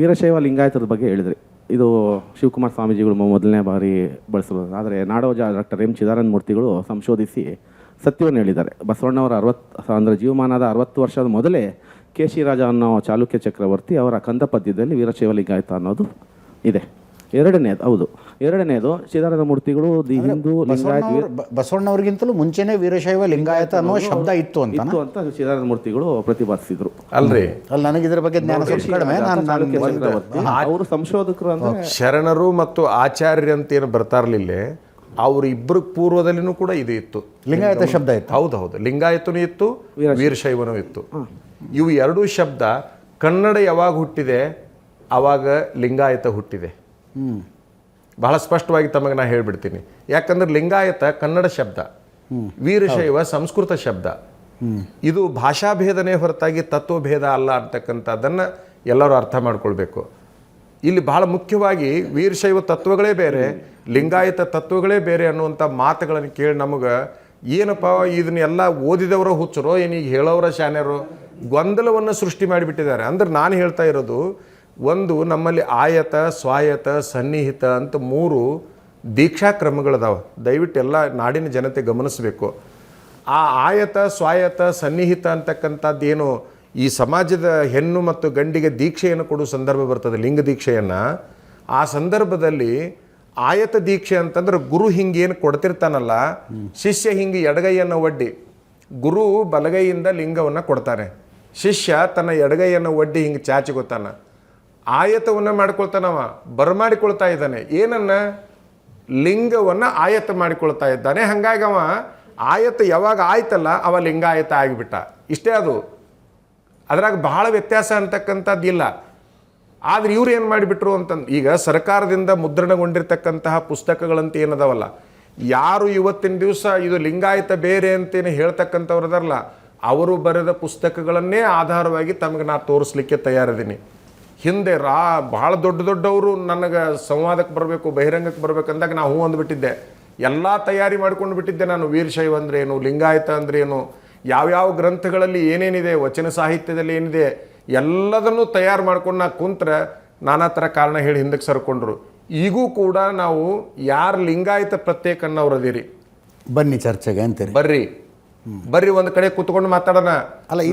ವೀರಶೈವ ಲಿಂಗಾಯತದ ಬಗ್ಗೆ ಹೇಳಿದ್ರಿ. ಇದು ಶಿವಕುಮಾರ್ ಸ್ವಾಮೀಜಿಗಳು ಮೊದಲನೇ ಬಾರಿ ಬಳಸೋದು ಆದರೆ ನಾಡೋಜ ಡಾಕ್ಟರ್ ಎಂ ಚಿದಾನಂದ ಮೂರ್ತಿಗಳು ಸಂಶೋಧಿಸಿ ಸತ್ಯವನ್ನು ಹೇಳಿದ್ದಾರೆ. ಬಸವಣ್ಣವರ ಅರವತ್ತು ಅಂದರೆ ಜೀವಮಾನದ ಅರವತ್ತು ವರ್ಷದ ಮೊದಲೇ ಕೇಶಿರಾಜ ಅನ್ನೋ ಚಾಲುಕ್ಯ ಚಕ್ರವರ್ತಿ ಅವರ ಕಂದಪದ್ಯದಲ್ಲಿ ವೀರಶೈವ ಲಿಂಗಾಯತ ಅನ್ನೋದು ಇದೆ. ಎರಡನೇದು ಹೌದು. ಎರಡನೇದು ಚಿದಾನಂದ ಮೂರ್ತಿಗಳು ದಿ ಹಿಂದೂ ಲಿಂಗಾಯತ ಬಸವಣ್ಣವ್ರಿಗಿಂತಲೂ ಮುಂಚೆನೆ ವೀರಶೈವ ಲಿಂಗಾಯತ ಅನ್ನೋ ಶಬ್ದ ಇತ್ತು ಅಂತ ಇತ್ತು ಅಂತ ಚಿದಾನಂದ ಮೂರ್ತಿಗಳು ಪ್ರತಿಪಾದಿಸಿದ್ರು. ಅಲ್ರಿ. ಅಲ್ಲಿ ನನಗೆ ಇದ್ರ ಬಗ್ಗೆ ಜ್ಞಾನ ಸ್ವಲ್ಪ ಕಡಿಮೆ. ನಾನು ಅವರು ಸಂಶೋಧಕರು ಅಂದ್ರೆ ಶರಣರು ಮತ್ತು ಆಚಾರ್ಯ ಅಂತ ಏನು ಬರ್ತಾ ಇರಲಿಲ್ಲ ಅವ್ರ ಇಬ್ಬರು ಪೂರ್ವದಲ್ಲಿನೂ ಕೂಡ ಇದು ಇತ್ತು. ಲಿಂಗಾಯತ ಶಬ್ದ ಇತ್ತು. ಹೌದು ಹೌದು. ಲಿಂಗಾಯತನೂ ಇತ್ತು ವೀರಶೈವನೂ ಇತ್ತು. ಇವು ಎರಡೂ ಶಬ್ದ ಕನ್ನಡ ಯಾವಾಗ ಹುಟ್ಟಿದೆ ಆವಾಗ ಲಿಂಗಾಯತ ಹುಟ್ಟಿದೆ. ಬಹಳ ಸ್ಪಷ್ಟವಾಗಿ ತಮಗೆ ನಾ ಹೇಳಿಬಿಡ್ತೀನಿ. ಯಾಕಂದ್ರೆ ಲಿಂಗಾಯತ ಕನ್ನಡ ಶಬ್ದ, ವೀರಶೈವ ಸಂಸ್ಕೃತ ಶಬ್ದ. ಇದು ಭಾಷಾಭೇದನೇ ಹೊರತಾಗಿ ತತ್ವಭೇದ ಅಲ್ಲ ಅಂತಕ್ಕಂಥದ್ದನ್ನು ಎಲ್ಲರೂ ಅರ್ಥ ಮಾಡ್ಕೊಳ್ಬೇಕು. ಇಲ್ಲಿ ಬಹಳ ಮುಖ್ಯವಾಗಿ ವೀರಶೈವ ತತ್ವಗಳೇ ಬೇರೆ, ಲಿಂಗಾಯತ ತತ್ವಗಳೇ ಬೇರೆ ಅನ್ನುವಂಥ ಮಾತುಗಳನ್ನು ಕೇಳಿ ನಮಗೆ ಏನಪ್ಪ ಇದನ್ನೆಲ್ಲ ಓದಿದವರ ಹುಚ್ಚರೋ ಏನೀಗ ಹೇಳೋರ ಶಾನ್ಯರು ಗೊಂದಲವನ್ನು ಸೃಷ್ಟಿ ಮಾಡಿಬಿಟ್ಟಿದ್ದಾರೆ. ಅಂದ್ರೆ ನಾನು ಹೇಳ್ತಾ ಇರೋದು ಒಂದು ನಮ್ಮಲ್ಲಿ ಆಯತ ಸ್ವಾಯತ ಸನ್ನಿಹಿತ ಅಂತ ಮೂರು ದೀಕ್ಷಾ ಕ್ರಮಗಳದಾವೆ. ದಯವಿಟ್ಟು ಎಲ್ಲ ನಾಡಿನ ಜನತೆ ಗಮನಿಸಬೇಕು. ಆ ಆಯತ ಸ್ವಾಯತ ಸನ್ನಿಹಿತ ಏನು? ಈ ಸಮಾಜದ ಹೆಣ್ಣು ಮತ್ತು ಗಂಡಿಗೆ ದೀಕ್ಷೆಯನ್ನು ಕೊಡುವ ಸಂದರ್ಭ ಬರ್ತದೆ, ಲಿಂಗ ದೀಕ್ಷೆಯನ್ನು. ಆ ಸಂದರ್ಭದಲ್ಲಿ ಆಯತ ದೀಕ್ಷೆ ಅಂತಂದ್ರೆ ಗುರು ಹಿಂಗೇನು ಕೊಡ್ತಿರ್ತಾನಲ್ಲ, ಶಿಷ್ಯ ಹಿಂಗೆ ಎಡಗೈಯನ್ನು ಒಡ್ಡಿ, ಗುರು ಬಲಗೈಯಿಂದ ಲಿಂಗವನ್ನು ಕೊಡ್ತಾನೆ. ಶಿಷ್ಯ ತನ್ನ ಎಡಗೈಯನ್ನು ಒಡ್ಡಿ ಹಿಂಗೆ ಚಾಚಿಕೊತಾನ. ಆಯತವನ್ನು ಮಾಡ್ಕೊಳ್ತಾನವ, ಬರಮಾಡಿಕೊಳ್ತಾ ಇದ್ದಾನೆ. ಏನನ್ನ? ಲಿಂಗವನ್ನು ಆಯತ ಮಾಡಿಕೊಳ್ತಾ ಇದ್ದಾನೆ. ಹಂಗಾಗಿ ಅವ ಆಯತ ಯಾವಾಗ ಆಯ್ತಲ್ಲ, ಅವ ಲಿಂಗಾಯತ ಆಗಿಬಿಟ್ಟ. ಇಷ್ಟೇ ಅದು. ಅದ್ರಾಗ ಬಹಳ ವ್ಯತ್ಯಾಸ ಅಂತಕ್ಕಂಥದ್ದು ಇಲ್ಲ ಆದ್ರೆ ಇವ್ರು ಏನು ಮಾಡಿಬಿಟ್ರು ಅಂತಂದು, ಈಗ ಸರ್ಕಾರದಿಂದ ಮುದ್ರಣಗೊಂಡಿರ್ತಕ್ಕಂತಹ ಪುಸ್ತಕಗಳಂತ ಏನದವಲ್ಲ, ಯಾರು ಇವತ್ತಿನ ದಿವಸ ಇದು ಲಿಂಗಾಯತ ಬೇರೆ ಅಂತೇನು ಹೇಳ್ತಕ್ಕಂಥವ್ರು ಅದಾರಲ್ಲ, ಅವರು ಬರೆದ ಪುಸ್ತಕಗಳನ್ನೇ ಆಧಾರವಾಗಿ ತಮಗೆ ನಾ ತೋರಿಸ್ಲಿಕ್ಕೆ ತಯಾರಿದ್ದೀನಿ. ಹಿಂದೆ ರಾ ಭಾಳ ದೊಡ್ಡ ದೊಡ್ಡವರು ನನಗೆ ಸಂವಾದಕ್ಕೆ ಬರಬೇಕು ಬಹಿರಂಗಕ್ಕೆ ಬರ್ಬೇಕು ಅಂದಾಗ ಹೂ ಹ್ಞೂ ಅಂದ್ಬಿಟ್ಟಿದ್ದೆ. ಎಲ್ಲ ತಯಾರಿ ಮಾಡ್ಕೊಂಡು ಬಿಟ್ಟಿದ್ದೆ ನಾನು. ವೀರಶೈವ ಅಂದ್ರೆ ಏನು ಲಿಂಗಾಯತ ಅಂದ್ರೆ ಏನು ಯಾವ್ಯಾವ ಗ್ರಂಥಗಳಲ್ಲಿ ಏನೇನಿದೆ ವಚನ ಸಾಹಿತ್ಯದಲ್ಲಿ ಏನಿದೆ ಎಲ್ಲದನ್ನು ತಯಾರು ಮಾಡ್ಕೊಂಡು ನಾ ಕುಂತ್ರೆ ನಾನಾ ಥರ ಕಾರಣ ಹೇಳಿ ಹಿಂದಕ್ಕೆ ಸರ್ಕೊಂಡ್ರು. ಈಗೂ ಕೂಡ ನಾವು ಯಾರು ಲಿಂಗಾಯತ ಪ್ರತ್ಯೇಕ ಅನ್ನೋರು ಅದೀರಿ. ಬನ್ನಿ ಚರ್ಚೆಗೆ ಅಂತೀರಿ. ಬರ್ರಿ. ಬರ್ರಿ ಒಂದು ಕಡೆ ಕೂತ್ಕೊಂಡು ಮಾತಾಡೋಣ. ಅಲ್ಲ